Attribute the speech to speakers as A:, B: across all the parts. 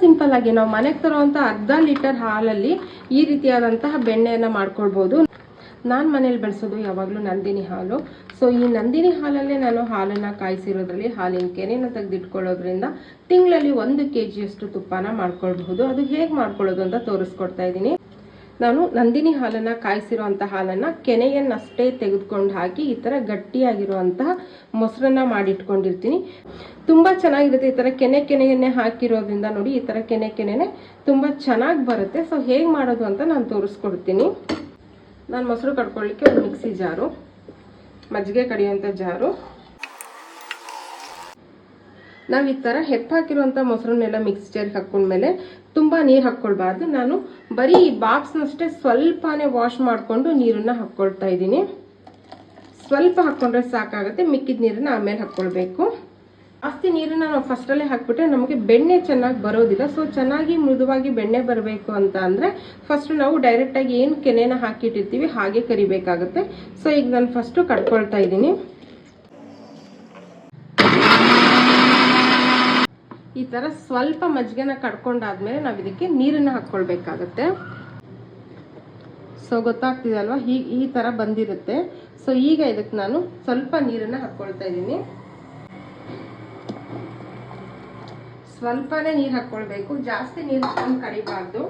A: Simple ಆಗಿ ನಾವು ಮನೆಗೆ ತರುವಂತ ಅರ್ಧ ಲೀಟರ್ ಹಾಲಲ್ಲಿ ಈ ರೀತಿಯಾದಂತಹ ಬೆಣ್ಣೆಯನ್ನು ಮಾಡ್ಕೊಳ್ಬಹುದು ನಾನು ಮನೇಲಿ ಬೆಳೆಸೋದು ಯಾವಾಗಲೂ ನಂದಿನಿ ಹಾಲು. ಸೊ ಈ ನಂದಿನಿ ಹಾಲಲ್ಲೇ ನಾನು ಹಾಲನ್ನು ಕಾಯಿಸಿರೋದ್ರಲ್ಲಿ ಹಾಲಿನ ಕೆನೆನ ತೆಗೆದಿಟ್ಕೊಳ್ಳೋದ್ರಿಂದ ತಿಂಗಳಲ್ಲಿ ಒಂದು ಕೆ ಜಿಯಷ್ಟು ತುಪ್ಪನ ಮಾಡ್ಕೊಳ್ಬಹುದು. ಅದು ಹೇಗೆ ಮಾಡ್ಕೊಳ್ಳೋದು ಅಂತ ತೋರಿಸ್ಕೊಡ್ತಾ ಇದ್ದೀನಿ. ನಾನು ನಂದಿನಿ ಹಾಲನ್ನು ಕಾಯಿಸಿರುವಂಥ ಹಾಲನ್ನು ಕೆನೆಯನ್ನಷ್ಟೇ ತೆಗೆದುಕೊಂಡು ಹಾಕಿ ಈ ಥರ ಗಟ್ಟಿಯಾಗಿರುವಂತಹ ಮೊಸರನ್ನ ಮಾಡಿಟ್ಕೊಂಡಿರ್ತೀನಿ. ತುಂಬ ಚೆನ್ನಾಗಿರುತ್ತೆ ಈ ಥರ ಕೆನೆ ಕೆನೆಯನ್ನೇ ಹಾಕಿರೋದ್ರಿಂದ ನೋಡಿ ಈ ಥರ ಕೆನೆ ಕೆನೆನೆ ತುಂಬ ಚೆನ್ನಾಗಿ ಬರುತ್ತೆ. ಸೊ ಹೇಗೆ ಮಾಡೋದು ಅಂತ ನಾನು ತೋರಿಸ್ಕೊಡ್ತೀನಿ. ನಾನು ಮೊಸರು ಕಡ್ಕೊಳ್ಳಿಕ್ಕೆ ಒಂದು ಮಿಕ್ಸಿ ಜಾರು, ಮಜ್ಜಿಗೆ ಕಡಿಯೋಂಥ ಜಾರು ನಾವು ಈ ಥರ ಹೆಪ್ಪಾಕಿರುವಂಥ ಮೊಸರನ್ನೆಲ್ಲ ಮಿಕ್ಸ್ಚರ್ಗೆ ಹಾಕ್ಕೊಂಡ್ಮೇಲೆ ತುಂಬ ನೀರು ಹಾಕ್ಕೊಳ್ಬಾರ್ದು. ನಾನು ಬರೀ ಈ ಬಾಕ್ಸ್ನಷ್ಟೇ ಸ್ವಲ್ಪನೇ ವಾಶ್ ಮಾಡಿಕೊಂಡು ನೀರನ್ನು ಹಾಕ್ಕೊಳ್ತಾ ಇದ್ದೀನಿ. ಸ್ವಲ್ಪ ಹಾಕ್ಕೊಂಡ್ರೆ ಸಾಕಾಗುತ್ತೆ, ಮಿಕ್ಕಿದ ನೀರನ್ನ ಆಮೇಲೆ ಹಾಕ್ಕೊಳ್ಬೇಕು ಜಾಸ್ತಿ ನೀರನ್ನ ನಾವು ಫಸ್ಟಲ್ಲೇ ಹಾಕ್ಬಿಟ್ರೆ ನಮಗೆ ಬೆಣ್ಣೆ ಚೆನ್ನಾಗಿ ಬರೋದಿಲ್ಲ. ಸೊ ಚೆನ್ನಾಗಿ ಮೃದುವಾಗಿ ಬೆಣ್ಣೆ ಬರಬೇಕು ಅಂತ ಅಂದರೆ ಫಸ್ಟ್ ನಾವು ಡೈರೆಕ್ಟಾಗಿ ಏನು ಕೆನೆನ ಹಾಕಿಟ್ಟಿರ್ತೀವಿ ಹಾಗೆ ಕರಿಬೇಕಾಗುತ್ತೆ. ಸೊ ಈಗ ನಾನು ಫಸ್ಟು ಕಟ್ಕೊಳ್ತಾ ಇದ್ದೀನಿ. ಈ ಥರ ಸ್ವಲ್ಪ ಮಜ್ಜಿಗೆನ ಕಡ್ಕೊಂಡಾದ್ಮೇಲೆ ನಾವು ಇದಕ್ಕೆ ನೀರನ್ನು ಹಾಕ್ಕೊಳ್ಬೇಕಾಗತ್ತೆ ಸೊ ಗೊತ್ತಾಗ್ತಿದೆ ಅಲ್ವಾ? ಹೀಗೆ ಈ ಥರ ಬಂದಿರುತ್ತೆ. ಸೊ ಈಗ ಇದಕ್ಕೆ ನಾನು ಸ್ವಲ್ಪ ನೀರನ್ನು ಹಾಕ್ಕೊಳ್ತಾ ಇದ್ದೀನಿ. ಸ್ವಲ್ಪನೇ ನೀರು ಹಾಕ್ಕೊಳ್ಬೇಕು ಜಾಸ್ತಿ ನೀರು ಕಡಿಬಾರ್ದು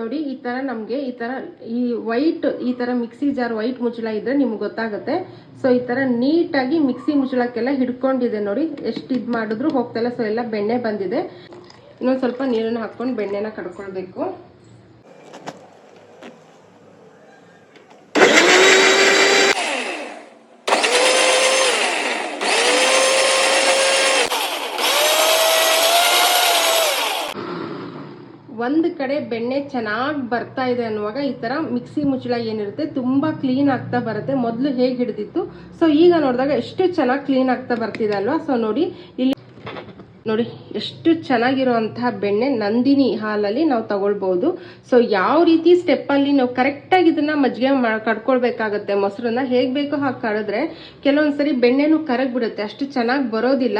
A: ನೋಡಿ, ಈ ತರ ನಮಗೆ ಈ ತರ ಈ ವೈಟ್ ಈ ತರ ಮಿಕ್ಸಿ ಜಾರ್ ವೈಟ್ ಮುಚ್ಚಳ ಇದ್ರೆ ನಿಮ್ಗೆ ಗೊತ್ತಾಗುತ್ತೆ. ಸೊ ಈ ತರ ನೀಟಾಗಿ ಮಿಕ್ಸಿ ಮುಚ್ಚಳಕ್ಕೆಲ್ಲ ಹಿಡ್ಕೊಂಡಿದೆ ನೋಡಿ. ಎಷ್ಟು ಇದು ಮಾಡಿದ್ರು ಹೋಗ್ತಲ್ಲ. ಸೊ ಎಲ್ಲ ಬೆಣ್ಣೆ ಬಂದಿದೆ. ಇನ್ನೊಂದು ಸ್ವಲ್ಪ ನೀರನ್ನು ಹಾಕೊಂಡು ಬೆಣ್ಣೆನ ಕಡ್ಕೊಳ್ಬೇಕು. ಒಂದು ಕಡೆ ಬೆಣ್ಣೆ ಚೆನ್ನಾಗಿ ಬರ್ತಾ ಇದೆ ಅನ್ನುವಾಗ ಈ ತರ ಮಿಕ್ಸಿ ಮುಚ್ಚಳ ಏನಿರುತ್ತೆ ತುಂಬಾ ಕ್ಲೀನ್ ಆಗ್ತಾ ಬರುತ್ತೆ. ಮೊದಲು ಹೇಗೆ ಹಿಡಿದಿತ್ತು? ಸೊ ಈಗ ನೋಡಿದಾಗ ಎಷ್ಟು ಚೆನ್ನಾಗಿ ಕ್ಲೀನ್ ಆಗ್ತಾ ಬರ್ತಿದೆ ಅಲ್ವಾ? ಸೊ ನೋಡಿ, ಇಲ್ಲಿ ನೋಡಿ, ಎಷ್ಟು ಚೆನ್ನಾಗಿರುವಂತಹ ಬೆಣ್ಣೆ ನಂದಿನಿ ಹಾಲಲ್ಲಿ ನಾವು ತಗೊಳ್ಬಹುದು ಸೊ ಯಾವ ರೀತಿ ಸ್ಟೆಪ್ಪಲ್ಲಿ ನಾವು ಕರೆಕ್ಟಾಗಿ ಇದನ್ನ ಮಜ್ಜಿಗೆ ಕಡ್ಕೊಳ್ಬೇಕಾಗತ್ತೆ, ಮೊಸರನ್ನ ಹೇಗೆ ಬೇಕೋ ಹಾಗೆ ಕಡಿದ್ರೆ ಕೆಲವೊಂದ್ಸರಿ ಬೆಣ್ಣೆನೂ ಕರಗ್ಬಿಡುತ್ತೆ. ಅಷ್ಟು ಚೆನ್ನಾಗಿ ಬರೋದಿಲ್ಲ.